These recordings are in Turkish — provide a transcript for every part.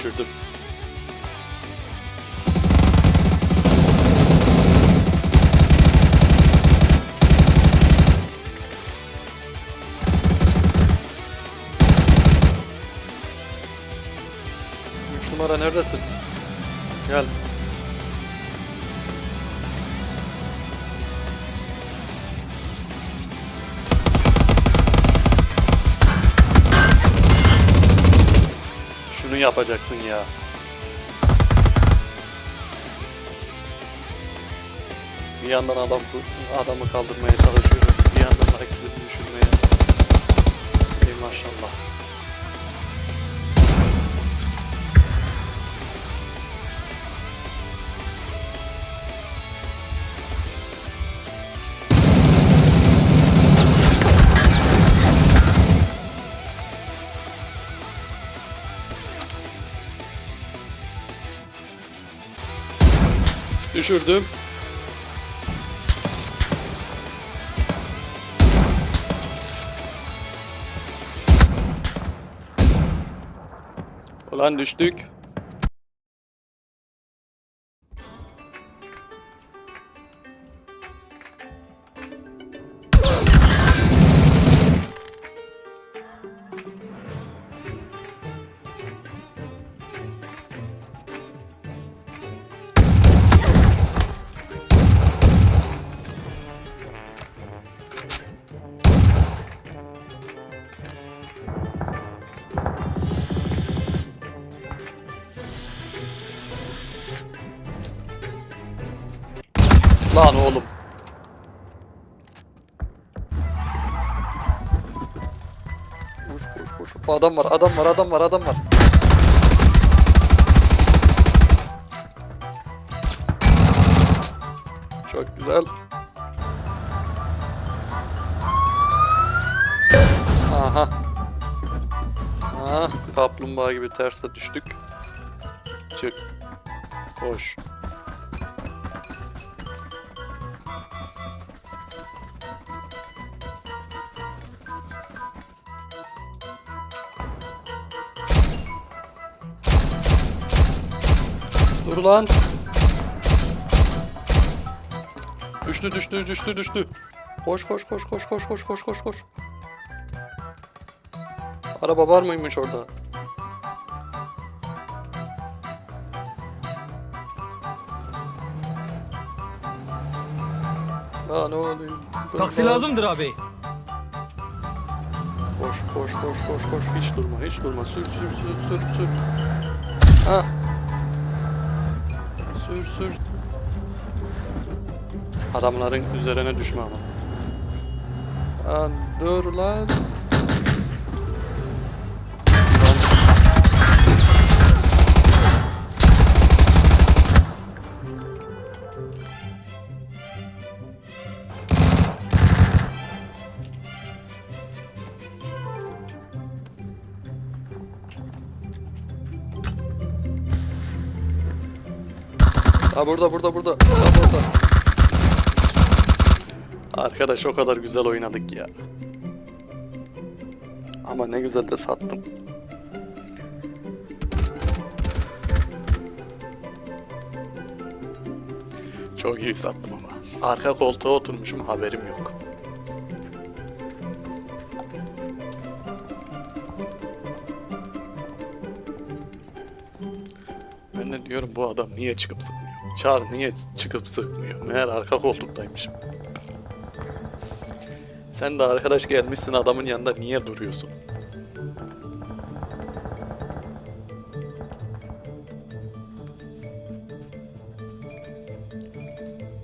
düşürdüm. Üç numara neredesin? Gel. Yapacaksın ya. Bir yandan adam adamı kaldırmaya çalışıyor. Bir yandan rakibi düşürmeye. Ey maşallah. Düşürdüm. Ulan düştük. Lan oğlum. Koş koş koş. Adam var, adam var, adam var, adam var. Çok güzel. Aha. Ah, kaplumbağa gibi terse düştük. Çık. Koş. Dur lan. Düştü düştü düştü düştü. Koş koş koş koş koş koş koş koş koş. Araba var mıymış orada? Ya ne oluyor? Taksi lazımdır abi. Koş koş koş koş koş hiç durma hiç durma sür sür sür sür sür. Ha. Sür sür. Adamların üzerine düşme ama. Lan dur lan. Ha burada burada burada. Ha burada. Arkadaş o kadar güzel oynadık ya. Ama ne güzel de sattım. Çok iyi sattım ama. Arka koltuğa oturmuşum haberim yok. Ben de diyorum bu adam niye çıkıp sıkmıyor? Çağır niye çıkıp sıkmıyor? Meğer arka koltuktaymışım. Sen de arkadaş gelmişsin adamın yanında niye duruyorsun?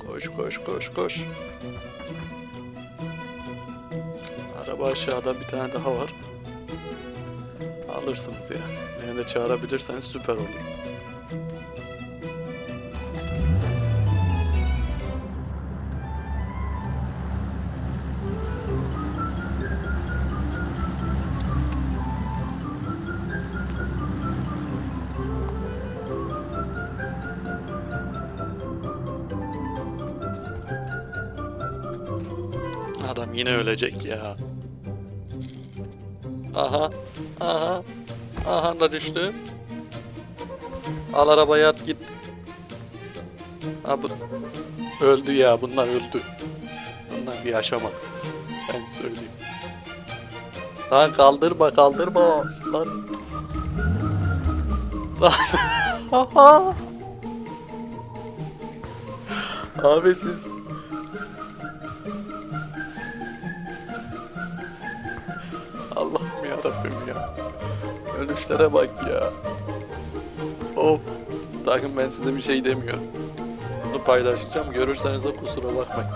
Koş koş koş koş. Araba aşağıda bir tane daha var. Alırsınız ya. Beni de çağırabilirseniz süper olur. Adam yine ölecek ya. Aha. Aha. Aha da düştü. Al arabaya at git. Ha bu öldü ya bunlar öldü. Bunlar bir yaşamaz. Ben söyleyeyim. Lan kaldırma kaldırma. Lan. Abi siz Ölüşlere bak ya. Of. Takım ben size bir şey demiyorum. Bunu paylaşacağım. Görürseniz de kusura bakmayın.